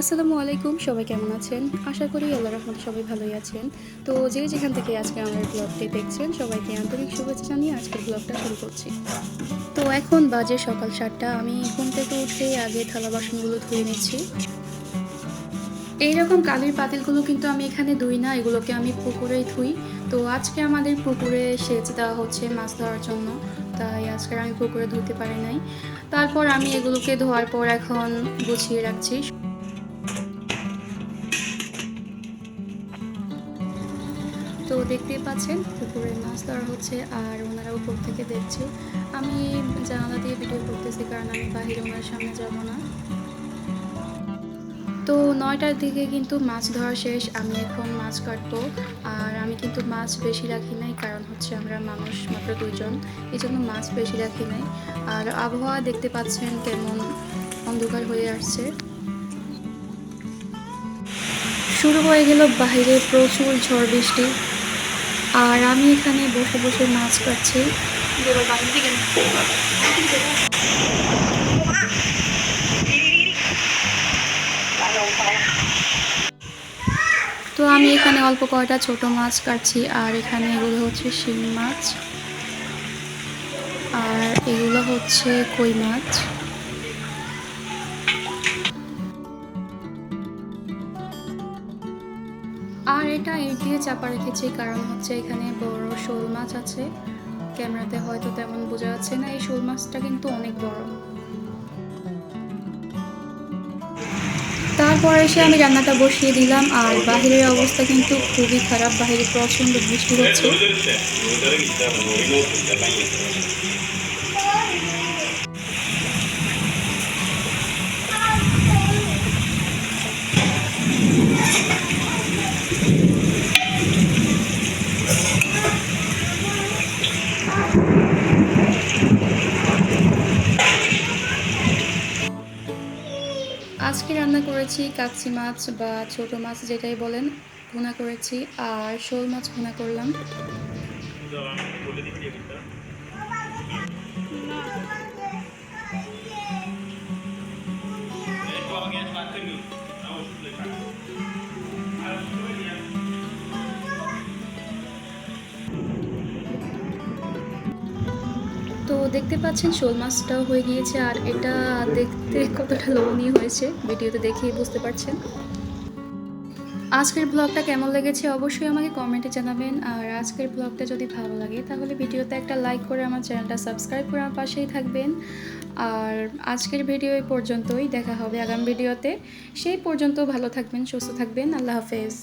আসসালামু আলাইকুম, সবাই কেমন আছেন? আশা করি আল্লাহ রহমত সবাই ভালোই আছেন। তো যে যেখান থেকে আজকে আমার ব্লগটি দেখছেন, সবাইকে আন্তরিক শুভেচ্ছা জানিয়ে আজকের ব্লগটা শুরু করছি। তো এখন বাজে সকাল সাতটা, আমি ঘুম থেকে উঠে আগে থালা বাসনগুলো ধুয়ে নিচ্ছি। এইরকম কালির পাতিলগুলো কিন্তু আমি এখানে ধুই না, এগুলোকে আমি পুকুরেই ধুই। তো আজকে আমাদের পুকুরে সেচ দেওয়া হচ্ছে মাছ ধরার জন্য, তাই আজকে আমি পুকুরে ধুতে পারি নাই। তারপর আমি এগুলোকে ধোয়ার পর এখন গুছিয়ে রাখছি। তো দেখতেই পাচ্ছেন পুকুরে মাছ ধরা হচ্ছে আর ওনারা উপর থেকে দেখছে। আমি জানালা দিয়ে ভিডিও করতেছি কারণ আমি বাহিরে ওনার সামনে যাব না। তো নয়টার দিকে কিন্তু মাছ ধরা শেষ, আমি এখন মাছ কাটবো। আর আমি কিন্তু মাছ বেশি রাখি নাই কারণ হচ্ছে আমরা মানুষ মাত্র দুজন এই জন্য মাছ বেশি রাখি নাই। আর আবহাওয়া দেখতে পাচ্ছেন কেমন অন্ধকার হয়ে আসছে। শুরু হয়ে গেল বাইরে প্রচুর ঝড় বৃষ্টি। আর আমি এখানে বসে বসে মাছ কাটছি। তো আমি এখানে অল্প কয়টা ছোট মাছ কাটছি আর এখানে এগুলো হচ্ছে শিং মাছ। আর এগুলো হচ্ছে কই মাছ। আর এটা ইট দিয়ে চাপা রেখেছি, কারণ হচ্ছে এখানে বড় শোল মাছ আছে। ক্যামেরাতে হয়তো তেমন বোঝা যাচ্ছে না, এই শোল মাছটা কিন্তু অনেক বড়। তারপর এসে আমি রান্নাটা বসিয়ে দিলাম, আর বাহিরের অবস্থা কিন্তু খুবই খারাপ। বাহিরে প্রচণ্ড বৃষ্টি হচ্ছে। আজকে রান্না করেছি কাচ্চি মাছ বা ছোট মাছ যেটাই বলেন, ভুনা করেছি। আর শোল মাছ ভুনা করলাম। দেখতে পাচ্ছেন, শোল মাছটাও হয়ে গিয়েছে আর এটা দেখতে কতটা লোভনীয় হয়েছে, ভিডিওতে দেখেই বুঝতে পারছেন। আজকের ব্লগটা কেমন লেগেছে অবশ্যই আমাকে কমেন্টে জানাবেন, আর আজকের ব্লগটা যদি ভালো লাগে তাহলে ভিডিওতে একটা লাইক করে আমার চ্যানেলটা সাবস্ক্রাইব করে আমার পাশেই থাকবেন। আর আজকের ভিডিও এই পর্যন্তই, দেখা হবে আগামী ভিডিওতে সেই পর্যন্ত ভালো থাকবেন, সুস্থ থাকবেন, আল্লাহ হাফেজ।